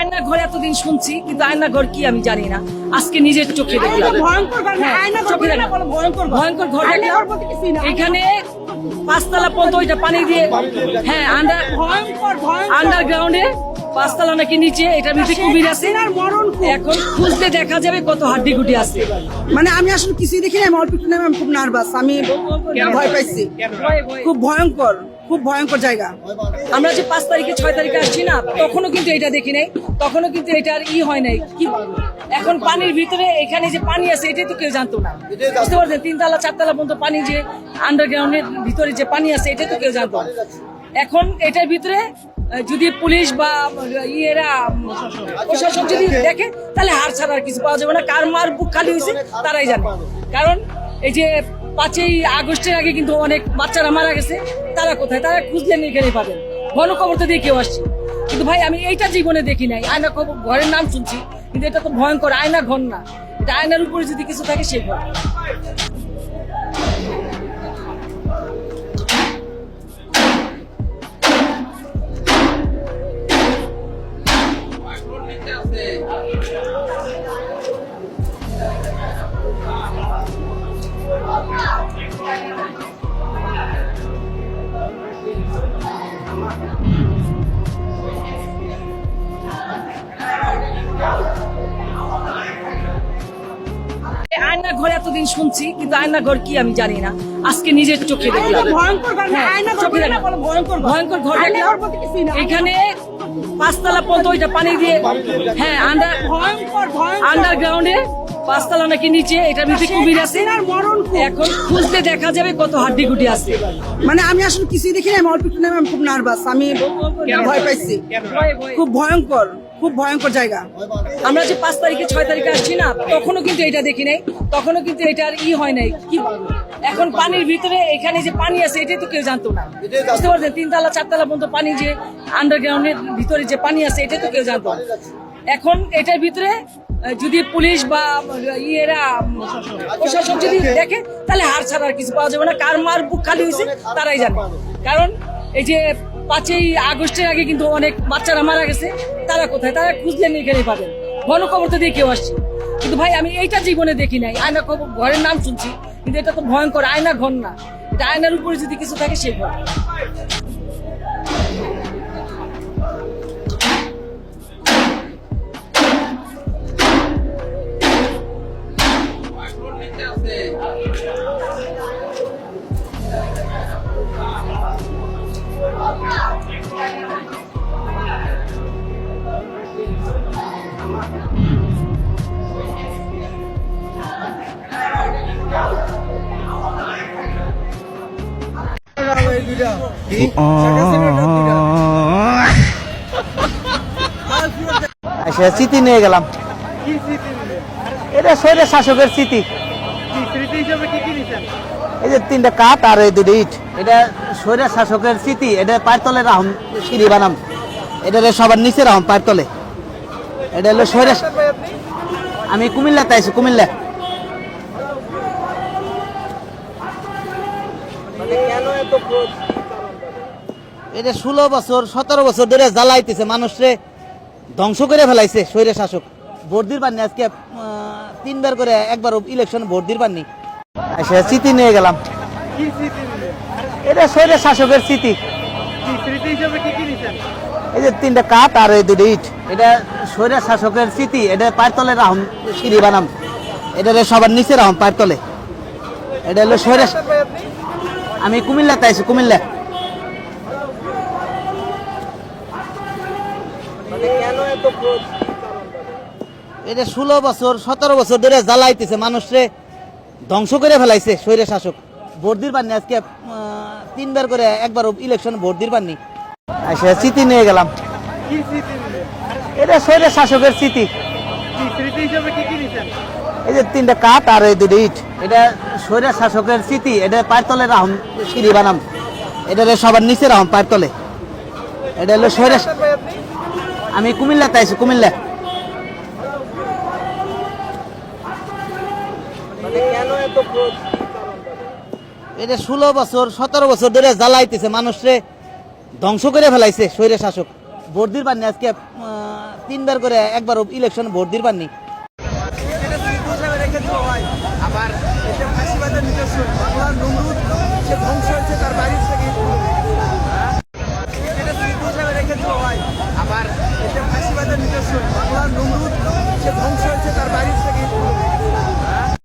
আয়না ঘর এতদিন শুনছি কিন্তু আয়না ঘর কি আমি জানি না। আজকে নিজের চোখে দেখলাম। ভয়ঙ্কর ঘর হ্যাঁ। এখানে পাঁচতলা পর্যন্ত ওইটা পানি দিয়ে হ্যাঁ আন্ডার আন্ডারগ্রাউন্ডে পাঁচতলা নাকি নিচে এটার ভিতরে কুমির আছে। এখন খুঁজতে দেখা যাবে কত হাড্ডি গুটি আছে। মানে আমি আসলে কিছুই দেখি না আমি অল্প নেমে আমি খুব নার্ভাস আমি ভয় পাইছি। খুব ভয়ঙ্কর খুব ভয়ঙ্কর জায়গা। আমরা যে পাঁচ তারিখে ছয় তারিখে আসছি না তখনও কিন্তু এটা দেখি নাই। তখনও কিন্তু এটার ই হয় নাই, কি এখন পানির ভিতরে এখানে যে পানি আছে, এটাই তো কেউ জানতো না। বুঝতে পারছেন? তিনতলা, চারতলা পর্যন্ত পানি যে আন্ডারগ্রাউন্ডের ভিতরে যে পানি আছে এটা তো কেউ জানতো এখন এটার ভিতরে যদি পুলিশ বা ইয়েরা প্রশাসন যদি দেখে, তাহলে হার ছাড়া আর কিছু পাওয়া যাবে না। কার মার বুক খালি হয়েছে, তারাই জানে। কারণ এই যে পাঁচই আগস্টের আগে কিন্তু অনেক বাচ্চারা মারা গেছে, তারা কোথায়? তারা খুঁজলেন এখানে পাবেন। গণকবর দিয়ে কেউ আসছে কিন্তু ভাই, আমি এইটা জীবনে দেখি নাই। আয়না খবর ঘরের নাম শুনছি, কিন্তু এটা তো ভয়ঙ্কর আয়না ঘর না। এটা আয়নার উপরে যদি কিছু থাকে, সে ঘর। ঘর এতদিন শুনছি কিন্তু আয়না ঘর কি আমি জানি না। আজকে নিজের চোখে দেখলাম। ভয়ঙ্কর ঘর হ্যাঁ। এখানে পাঁচতলা পর্যন্ত ওইটা পানি দিয়ে হ্যাঁ আন্ডার ভয়ঙ্কর আন্ডারগ্রাউন্ডে পাঁচতলা নাকি নিচে এটা নিচে কুমির আছে। এখন খুঁজতে দেখা যাবে কত হাড্ডি গুটি আছে। মানে আমি আসলে কিছুই দেখি না আমি অল্প আমি খুব নার্ভাস আমি ভয় পাইছি। খুব ভয়ঙ্কর। খুব ভয়ঙ্কর জায়গা। আমরা যে পাঁচ তারিখে, ছয় তারিখে আসছি না, তখনও কিন্তু এটা দেখি নাই। তখনও কিন্তু এটার ই হয় নাই। কি এখন পানির ভিতরে এখানে যে পানি আছে, এটাই তো কেউ জানতো না। বুঝতে পারছেন? তিনতলা, চারতলা পর্যন্ত পানি যে আন্ডারগ্রাউন্ডের ভিতরে যে পানি আছে, এটাই তো কেউ জানতো এখন এটার ভিতরে যদি পুলিশ বা ইয়েরা প্রশাসন যদি দেখে, তাহলে হার ছাড়া আর কিছু পাওয়া যাবে না। কার মার বুক খালি হয়েছে, তারাই জানে। কারণ এই যে পাঁচই আগস্টের আগে কিন্তু অনেক বাচ্চারা মারা গেছে। তারা কোথায়? তারা খুঁজলেন এখানে পাবেন গণকবর তো দিয়ে কেউ আসছে। কিন্তু ভাই, আমি এইটা জীবনে দেখি নাই। আয়না খবর, ঘরের নাম শুনছি, কিন্তু এটা তো ভয়ঙ্কর আয়না ঘর না। এটা আয়নার উপরে যদি কিছু থাকে, সে ঘর। সে স্মৃতি নিয়ে গেলাম। এটা শরীরের শাসকের স্মৃতি। এই যে তিনটা কাঠ আর এই দুটো ইট এটা শরীরের শাসকের স্মৃতি এটা পায়ের তলে রাহম সিঁড়ি বানাম। এটা সবার নিচে রাহম পায়ের তলে। এটা হলো শরীরের আমি কুমিল্লাতে আছি কুমিল্লা। এটা ষোলো বছর সতেরো বছর ধরে জ্বালাইতেছে মানুষরে ধ্বংস করে ফেলাইছে শরীরের শাসক। ভোট দির পাননি আজকে তিনবার করে একবার ইলেকশন ভোট দির পাননি সে স্মৃতি নিয়ে গেলাম। এটা শরীরের শাসকের স্মৃতি এই যে তিনটা কাঠ আর এই দুটো ইট, এটা শরীরের শাসকের স্মৃতি, এটা পায়ের তলে রাহম সিঁড়ি বানাম। এটা সবার নিচে রাহম, পায়ের তলে। এটা হলো শরীরের আমি কুমিল্লাতে আছি কুমিল্লা। এটা ষোলো বছর, সতেরো বছর ধরে জ্বালাইতেছে মানুষরে ধ্বংস করে ফেলাইছে শরীরের শাসক। ভোট পাননি আজকে তিনবার করে একবার ইলেকশন ভোট পাননি সে স্মৃতি নিয়ে গেলাম। এটা শরীরের শাসকের স্মৃতি। এই যে তিনটা কাঠ আর এই দুটো ইট এটা শরীরের শাসকের স্মৃতি এটা পায়ের তলে রাহম সিঁড়ি বানাম। এটা সবার নিচে রাহম পায়ের তলে। এটা হলো শরীরের আমি কুমিল্লাতে আছি কুমিল্লা। এটা ষোলো বছর সতেরো বছর ধরে জ্বালাইতেছে মানুষরে। ধ্বংস করে ফেলাইছে শৈরের শাসক। ভোট দির পাননি, আজকে তিনবার করে একবার ইলেকশন ভোট দিবার পাননি। আবার তার বাড়ির